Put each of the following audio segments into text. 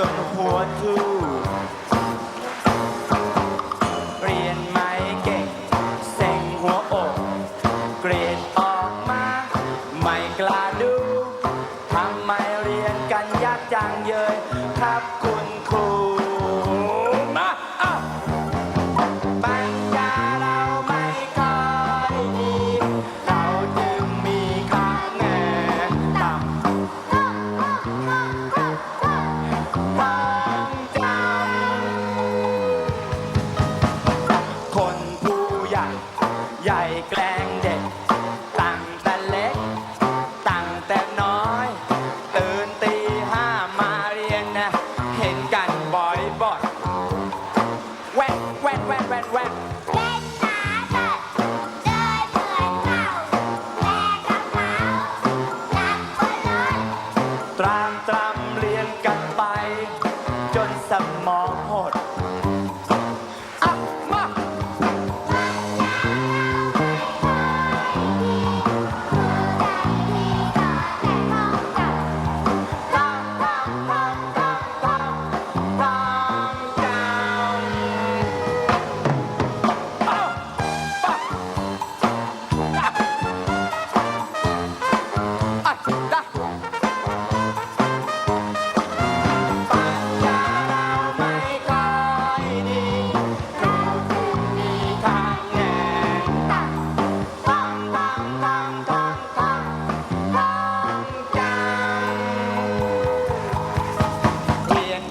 จนหัวทู่เรียนไม่เก่งเซ็งหัวอกเกรดออกมา ไม่กล้าดูทำไมเรียนกันยากจังเยยครับคุณครู วนแหวกเล่นหมาเถิดเดิเหมือนเต่าแบกกระเป๋ารักคนร้ตราตราเรียงกันไป จนสมอง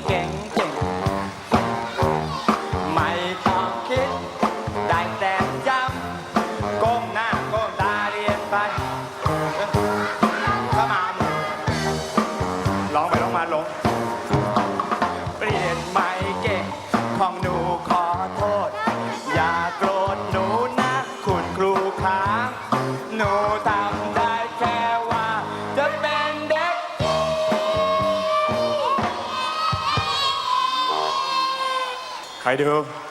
เก่งเก่งไม่ต้องคิด ได้แต่จำก้มหน้าก้มตาเรียนไปเข้ามาร้องไปร้องมาลง เปลี่ยนไม่เก่ง ของหนูขอโทษ อย่าโกรธหนูนะ คุณครูขาหนูทำ ใครดู